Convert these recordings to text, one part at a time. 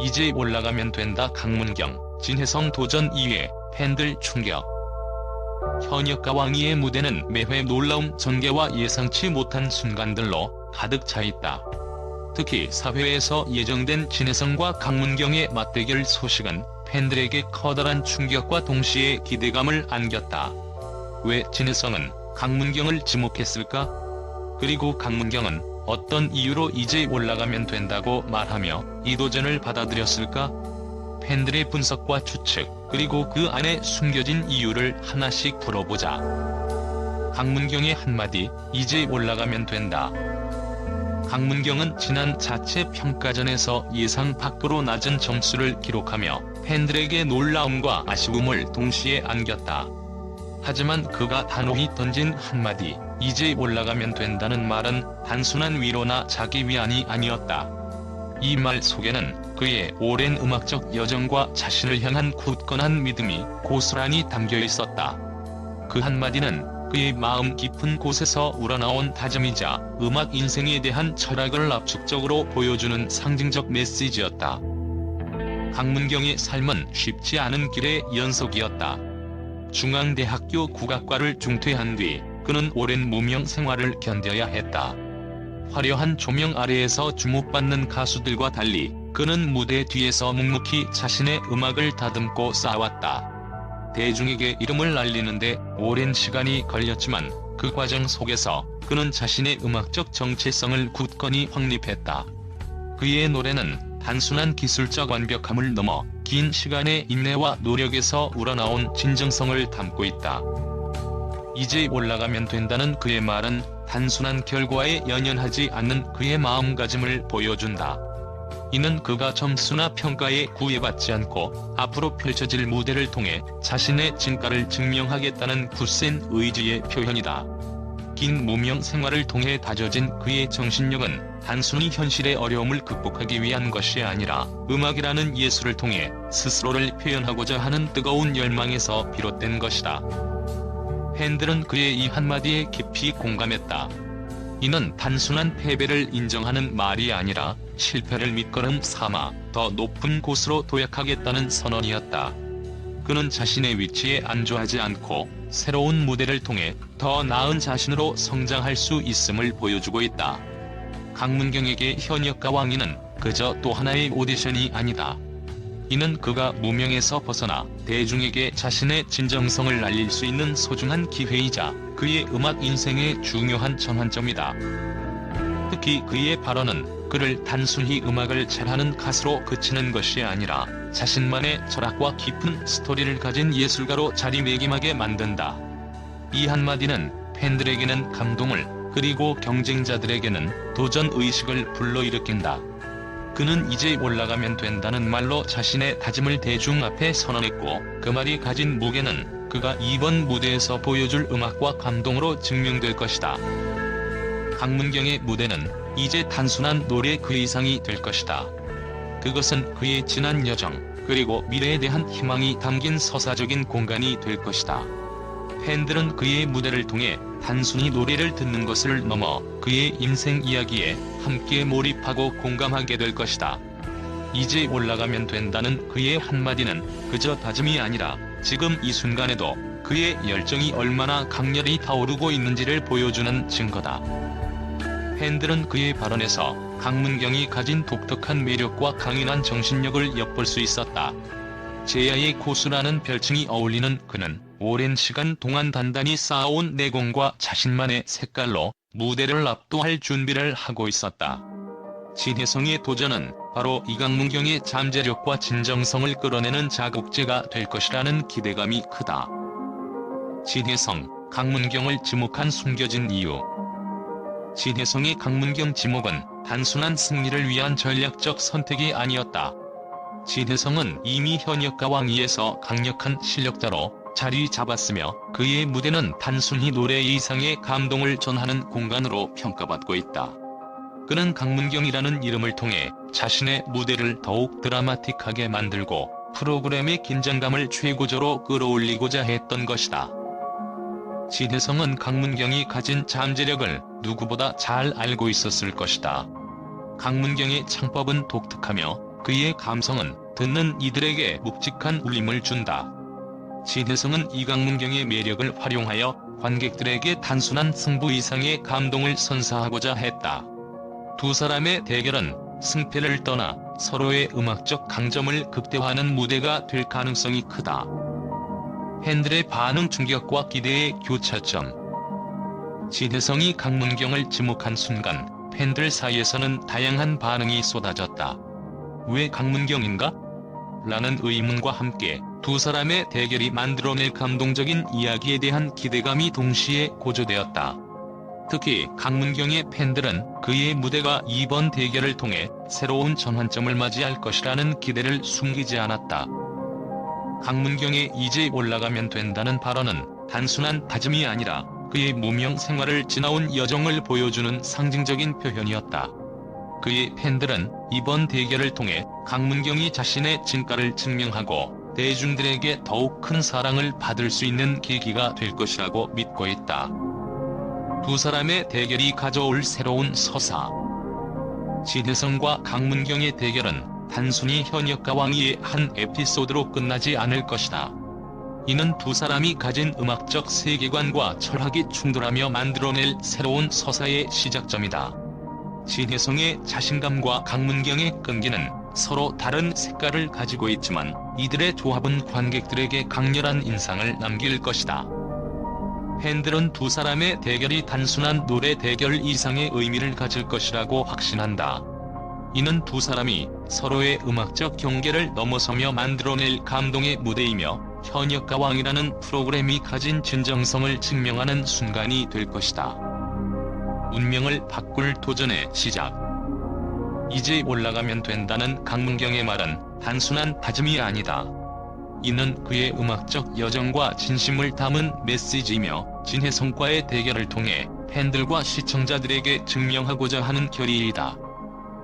이제 올라가면 된다 강문경, 진혜성 도전 이외 팬들 충격. 현역과 왕이의 무대는 매회 놀라운 전개와 예상치 못한 순간들로 가득 차 있다. 특히 사회에서 예정된 진혜성과 강문경의 맞대결 소식은 팬들에게 커다란 충격과 동시에 기대감을 안겼다. 왜 진혜성은 강문경을 지목했을까? 그리고 강문경은 어떤 이유로 이제 올라가면 된다고 말하며 이 도전을 받아들였을까? 팬들의 분석과 추측, 그리고 그 안에 숨겨진 이유를 하나씩 풀어보자. 강문경의 한마디, 이제 올라가면 된다. 강문경은 지난 자체 평가전에서 예상 밖으로 낮은 점수를 기록하며 팬들에게 놀라움과 아쉬움을 동시에 안겼다. 하지만 그가 단호히 던진 한마디, 이제 올라가면 된다는 말은 단순한 위로나 자기 위안이 아니었다. 이 말 속에는 그의 오랜 음악적 여정과 자신을 향한 굳건한 믿음이 고스란히 담겨 있었다. 그 한마디는 그의 마음 깊은 곳에서 우러나온 다짐이자 음악 인생에 대한 철학을 압축적으로 보여주는 상징적 메시지였다. 강문경의 삶은 쉽지 않은 길의 연속이었다. 중앙대학교 국악과를 중퇴한 뒤 그는 오랜 무명 생활을 견뎌야 했다. 화려한 조명 아래에서 주목받는 가수들과 달리 그는 무대 뒤에서 묵묵히 자신의 음악을 다듬고 쌓아왔다. 대중에게 이름을 알리는데 오랜 시간이 걸렸지만 그 과정 속에서 그는 자신의 음악적 정체성을 굳건히 확립했다. 그의 노래는 단순한 기술적 완벽함을 넘어 긴 시간의 인내와 노력에서 우러나온 진정성을 담고 있다. 이제 올라가면 된다는 그의 말은 단순한 결과에 연연하지 않는 그의 마음가짐을 보여준다. 이는 그가 점수나 평가에 구애받지 않고 앞으로 펼쳐질 무대를 통해 자신의 진가를 증명하겠다는 굳센 의지의 표현이다. 긴 무명 생활을 통해 다져진 그의 정신력은 단순히 현실의 어려움을 극복하기 위한 것이 아니라 음악이라는 예술을 통해 스스로를 표현하고자 하는 뜨거운 열망에서 비롯된 것이다. 팬들은 그의 이 한마디에 깊이 공감했다. 이는 단순한 패배를 인정하는 말이 아니라 실패를 밑거름 삼아 더 높은 곳으로 도약하겠다는 선언이었다. 그는 자신의 위치에 안주하지 않고 새로운 무대를 통해 더 나은 자신으로 성장할 수 있음을 보여주고 있다. 강문경에게 현역과 왕위는 그저 또 하나의 오디션이 아니다. 이는 그가 무명에서 벗어나 대중에게 자신의 진정성을 알릴 수 있는 소중한 기회이자 그의 음악 인생의 중요한 전환점이다. 특히 그의 발언은 그를 단순히 음악을 잘하는 가수로 그치는 것이 아니라 자신만의 철학과 깊은 스토리를 가진 예술가로 자리매김하게 만든다. 이 한마디는 팬들에게는 감동을 그리고 경쟁자들에게는 도전 의식을 불러일으킨다. 그는 이제 올라가면 된다는 말로 자신의 다짐을 대중 앞에 선언했고 그 말이 가진 무게는 그가 이번 무대에서 보여줄 음악과 감동으로 증명될 것이다. 강문경의 무대는 이제 단순한 노래 그 이상이 될 것이다. 그것은 그의 지난 여정, 그리고 미래에 대한 희망이 담긴 서사적인 공간이 될 것이다. 팬들은 그의 무대를 통해 단순히 노래를 듣는 것을 넘어 그의 인생 이야기에 함께 몰입하고 공감하게 될 것이다. 이제 올라가면 된다는 그의 한마디는 그저 다짐이 아니라 지금 이 순간에도 그의 열정이 얼마나 강렬히 타오르고 있는지를 보여주는 증거다. 팬들은 그의 발언에서 강문경이 가진 독특한 매력과 강인한 정신력을 엿볼 수 있었다. 제야의 고수라는 별칭이 어울리는 그는 오랜 시간 동안 단단히 쌓아온 내공과 자신만의 색깔로 무대를 압도할 준비를 하고 있었다. 진혜성의 도전은 바로 이강문경의 잠재력과 진정성을 끌어내는 자극제가 될 것이라는 기대감이 크다. 진혜성, 강문경을 지목한 숨겨진 이유 진혜성의 강문경 지목은 단순한 승리를 위한 전략적 선택이 아니었다. 진혜성은 이미 현역 가 왕위에서 강력한 실력자로 자리 잡았으며 그의 무대는 단순히 노래 이상의 감동을 전하는 공간으로 평가받고 있다. 그는 강문경이라는 이름을 통해 자신의 무대를 더욱 드라마틱하게 만들고 프로그램의 긴장감을 최고조로 끌어올리고자 했던 것이다. 진혜성은 강문경이 가진 잠재력을 누구보다 잘 알고 있었을 것이다. 강문경의 창법은 독특하며 그의 감성은 듣는 이들에게 묵직한 울림을 준다. 진혜성은 이강문경의 매력을 활용하여 관객들에게 단순한 승부 이상의 감동을 선사하고자 했다. 두 사람의 대결은 승패를 떠나 서로의 음악적 강점을 극대화하는 무대가 될 가능성이 크다. 팬들의 반응 충격과 기대의 교차점 진혜성이 강문경을 지목한 순간 팬들 사이에서는 다양한 반응이 쏟아졌다. 왜 강문경인가? 라는 의문과 함께 두 사람의 대결이 만들어낼 감동적인 이야기에 대한 기대감이 동시에 고조되었다. 특히 강문경의 팬들은 그의 무대가 이번 대결을 통해 새로운 전환점을 맞이할 것이라는 기대를 숨기지 않았다. 강문경의 이제 올라가면 된다는 발언은 단순한 다짐이 아니라 그의 무명 생활을 지나온 여정을 보여주는 상징적인 표현이었다. 그의 팬들은 이번 대결을 통해 강문경이 자신의 진가를 증명하고 대중들에게 더욱 큰 사랑을 받을 수 있는 계기가 될 것이라고 믿고 있다. 두 사람의 대결이 가져올 새로운 서사. 진혜성과 강문경의 대결은 단순히 현역과 왕위의 한 에피소드로 끝나지 않을 것이다. 이는 두 사람이 가진 음악적 세계관과 철학이 충돌하며 만들어낼 새로운 서사의 시작점이다. 진혜성의 자신감과 강문경의 끈기는 서로 다른 색깔을 가지고 있지만 이들의 조합은 관객들에게 강렬한 인상을 남길 것이다. 팬들은 두 사람의 대결이 단순한 노래 대결 이상의 의미를 가질 것이라고 확신한다. 이는 두 사람이 서로의 음악적 경계를 넘어서며 만들어낼 감동의 무대이며 현역가 왕이라는 프로그램이 가진 진정성을 증명하는 순간이 될 것이다. 운명을 바꿀 도전의 시작. 이제 올라가면 된다는 강문경의 말은 단순한 다짐이 아니다. 이는 그의 음악적 여정과 진심을 담은 메시지이며 진혜성과의 대결을 통해 팬들과 시청자들에게 증명하고자 하는 결의이다.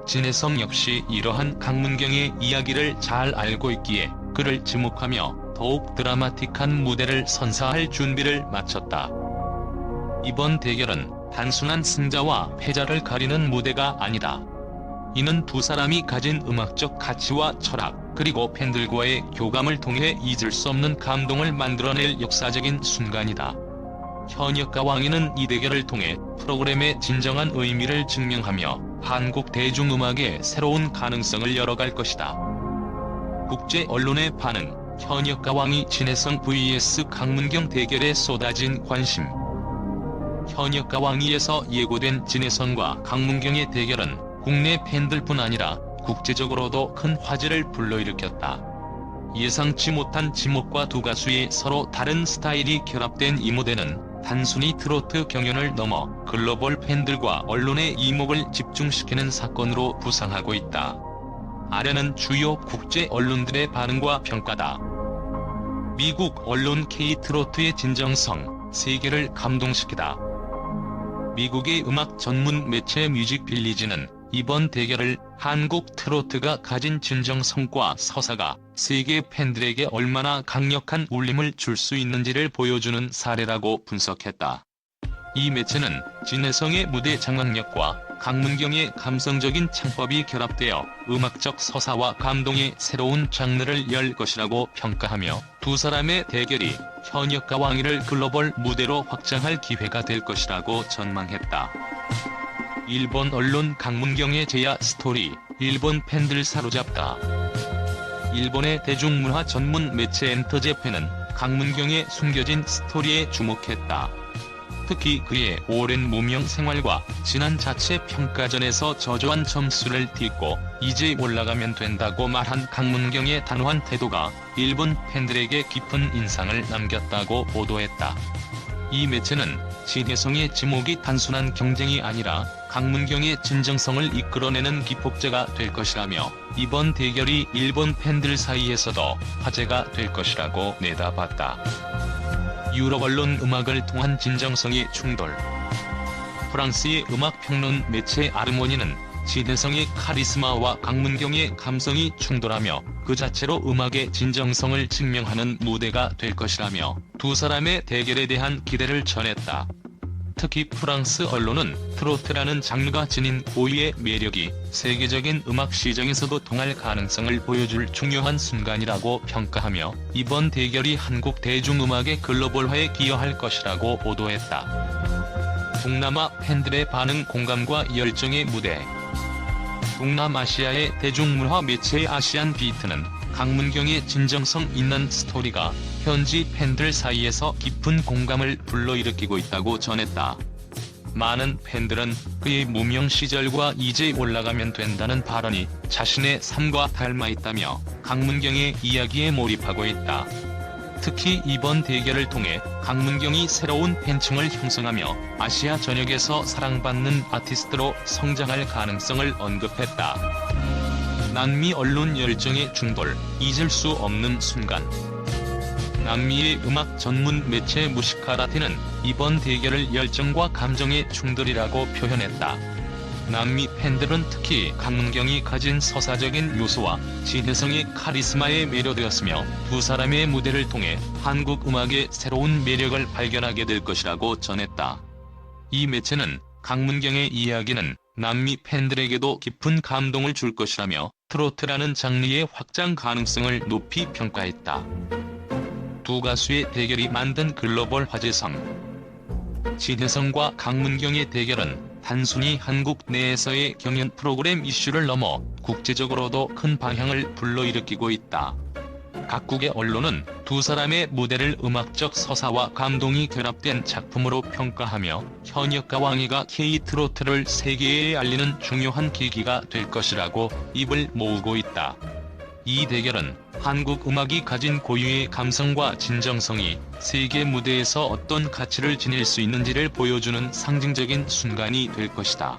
진혜성 역시 이러한 강문경의 이야기를 잘 알고 있기에 그를 지목하며 더욱 드라마틱한 무대를 선사할 준비를 마쳤다. 이번 대결은 단순한 승자와 패자를 가리는 무대가 아니다. 이는 두 사람이 가진 음악적 가치와 철학, 그리고 팬들과의 교감을 통해 잊을 수 없는 감동을 만들어낼 역사적인 순간이다. 현역과 왕위는 이 대결을 통해 프로그램의 진정한 의미를 증명하며 한국 대중음악의 새로운 가능성을 열어갈 것이다. 국제 언론의 반응, 현역과 왕위 진혜성 vs 강문경 대결에 쏟아진 관심. 현역과 왕위에서 예고된 진혜성과 강문경의 대결은 국내 팬들뿐 아니라 국제적으로도 큰 화제를 불러일으켰다. 예상치 못한 지목과 두 가수의 서로 다른 스타일이 결합된 이 무대는 단순히 트로트 경연을 넘어 글로벌 팬들과 언론의 이목을 집중시키는 사건으로 부상하고 있다. 아래는 주요 국제 언론들의 반응과 평가다. 미국 언론 K-트로트의 진정성, 세계를 감동시키다. 미국의 음악 전문 매체 뮤직 빌리지는 이번 대결을 한국 트로트가 가진 진정성과 서사가 세계 팬들에게 얼마나 강력한 울림을 줄 수 있는지를 보여주는 사례라고 분석했다. 이 매체는 진혜성의 무대 장악력과 강문경의 감성적인 창법이 결합되어 음악적 서사와 감동의 새로운 장르를 열 것이라고 평가하며 두 사람의 대결이 현역과 왕위를 글로벌 무대로 확장할 기회가 될 것이라고 전망했다. 일본 언론 강문경의 제야 스토리, 일본 팬들 사로잡다. 일본의 대중문화 전문 매체 엔터제팬은 강문경의 숨겨진 스토리에 주목했다. 특히 그의 오랜 무명 생활과 지난 자체 평가전에서 저조한 점수를 딛고 이제 올라가면 된다고 말한 강문경의 단호한 태도가 일본 팬들에게 깊은 인상을 남겼다고 보도했다. 이 매체는 진혜성의 지목이 단순한 경쟁이 아니라 강문경의 진정성을 이끌어내는 기폭제가 될 것이라며 이번 대결이 일본 팬들 사이에서도 화제가 될 것이라고 내다봤다. 유럽 언론 음악을 통한 진정성의 충돌 프랑스의 음악평론 매체 아르모니는 진혜성의 카리스마와 강문경의 감성이 충돌하며 그 자체로 음악의 진정성을 증명하는 무대가 될 것이라며 두 사람의 대결에 대한 기대를 전했다. 특히 프랑스 언론은 트로트라는 장르가 지닌 고유의 매력이 세계적인 음악 시장에서도 통할 가능성을 보여줄 중요한 순간이라고 평가하며 이번 대결이 한국 대중음악의 글로벌화에 기여할 것이라고 보도했다. 동남아 팬들의 반응 공감과 열정의 무대 동남아시아의 대중문화 매체 아시안 비트는 강문경의 진정성 있는 스토리가 현지 팬들 사이에서 깊은 공감을 불러일으키고 있다고 전했다. 많은 팬들은 그의 무명 시절과 이제 올라가면 된다는 발언이 자신의 삶과 닮아 있다며 강문경의 이야기에 몰입하고 있다. 특히 이번 대결을 통해 강문경이 새로운 팬층을 형성하며 아시아 전역에서 사랑받는 아티스트로 성장할 가능성을 언급했다. 남미 언론 열정의 중돌, 잊을 수 없는 순간. 남미의 음악 전문 매체 무시카라티는 이번 대결을 열정과 감정의 충돌이라고 표현했다. 남미 팬들은 특히 강문경이 가진 서사적인 요소와 진혜성의 카리스마에 매료되었으며 두 사람의 무대를 통해 한국 음악의 새로운 매력을 발견하게 될 것이라고 전했다. 이 매체는 강문경의 이야기는 남미 팬들에게도 깊은 감동을 줄 것이라며 트로트라는 장르의 확장 가능성을 높이 평가했다. 두 가수의 대결이 만든 글로벌 화제성 진혜성과 강문경의 대결은 단순히 한국 내에서의 경연 프로그램 이슈를 넘어 국제적으로도 큰 방향을 불러일으키고 있다. 각국의 언론은 두 사람의 무대를 음악적 서사와 감동이 결합된 작품으로 평가하며 현역과 왕이가 K-트로트를 세계에 알리는 중요한 계기가 될 것이라고 입을 모으고 있다. 이 대결은 한국 음악이 가진 고유의 감성과 진정성이 세계 무대에서 어떤 가치를 지닐 수 있는지를 보여주는 상징적인 순간이 될 것이다.